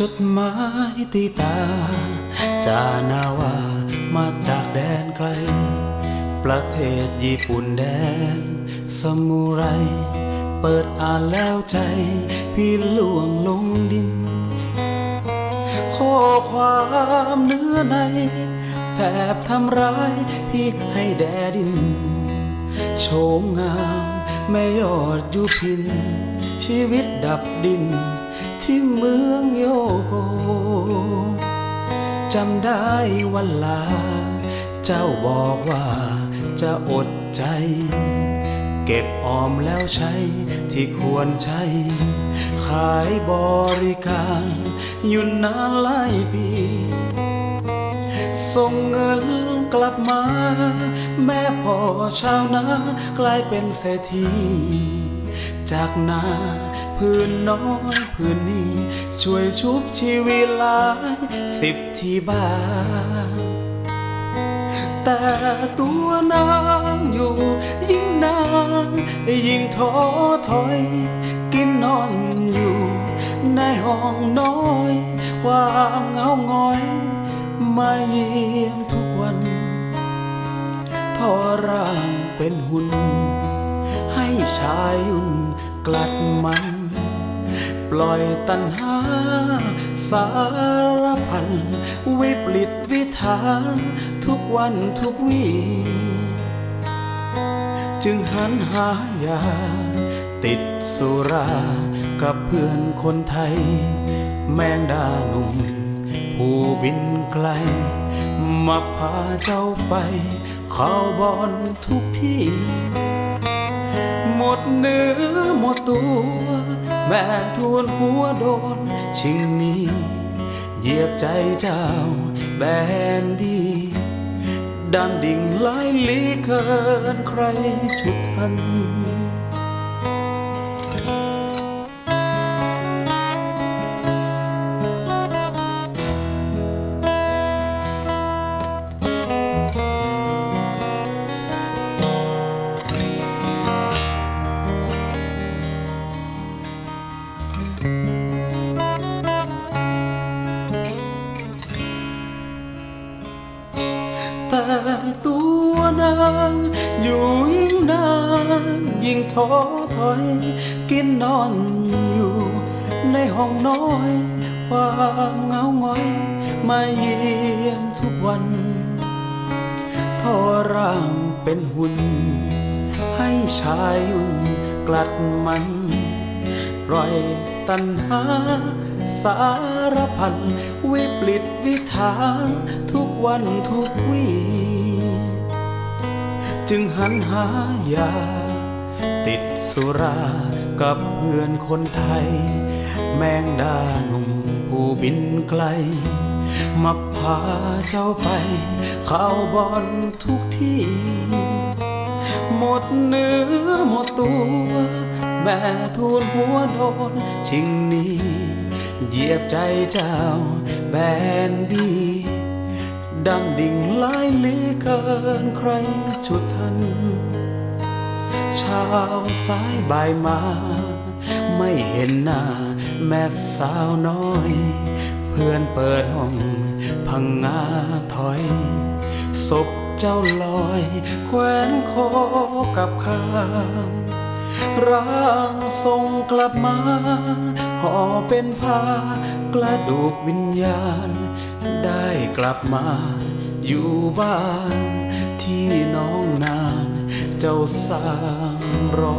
จดหมายตีตา จานาวามาจากแดนไกล ประเทศญี่ปุ่นแดน สมุไร เปิดอ่านแล้วใจ พี่ล่วงลงดิน ข้อความเนื้อในแทบทำร้ายพี่ให้แดดิน โฉมงามแม่ยอดยุพิน ชีวิตดับดิน ที่เมืองโยโก จำได้วันลา เจ้าบอกว่าจะอดใจ เก็บออมแล้วใช้ที่ควรใช้ ขายบริการอยู่นานหลายปีส่งเงินกลับมา แม่พ่อชาวนากลายเป็นเศรษฐีจากนา พื้นน้อยพื้นนี้ ช่วยชุบชีวิตหลายสิบที่บ้าแต่ตัวนางอยู่ยิ่งนานยิ่งท้อถอย กินนอนอยู่ในห้องน้อย ความเหงาหงอยมาเยี่ยมทุกวันทอร่างเป็นหุ่นให้ชายยุ่นกลัดมัน ปล่อยตัณหา สารพัน วิปลิตวิถานทุกวันทุกวีจึงหันหายา ติดสุรา กับเพื่อนคนไทย แมงดาหนุ่ม ผู้บินไกล มาพาเจ้าไป เข้าบอนทุกที่ หมดเนื้อหมดตัว แม่ทวนหัวโดนชิงนี้เหยียบใจเจ้าแบนดีดันดิ่งไหลลีเกินใครชุดทัน นาง อยู่ยิ่งนาน ยิ่งท้อถอย กินนอนอยู่ ในห้องน้อย ความเหงาหงอยมาเยี่ยมทุกวันทอร่างเป็นหุ่น ให้ชายยุ่นกลัดมันปล่อยตัณหา สารพันวิปลิตวิถานทุกวันทุกวี จึงหันหายา ติดสุรากับเพื่อนคนไทย แมงดาหนุ่มผู้บินไกล มาพาเจ้าไป เข้าบอนทุกที่ หมดเนื้อหมดตัว แม่ทูลหัวโดนชิงนี้เหยียบใจเจ้าแบนดี ดังดิ่งไหลลีเกินใครชุดทันเช้าสายบ่ายมา ไม่เห็นหน้า แม่สาวน้อย เพื่อนเปิดห้อง พังงาถอยศพเจ้าลอย แขวนคอกับข้างร่างทรงกลับมาห่อเป็นผ้า กระดูกวิญญาณ ได้กลับมาอยู่บ้านที่น้องนางเจ้าสร้างรอ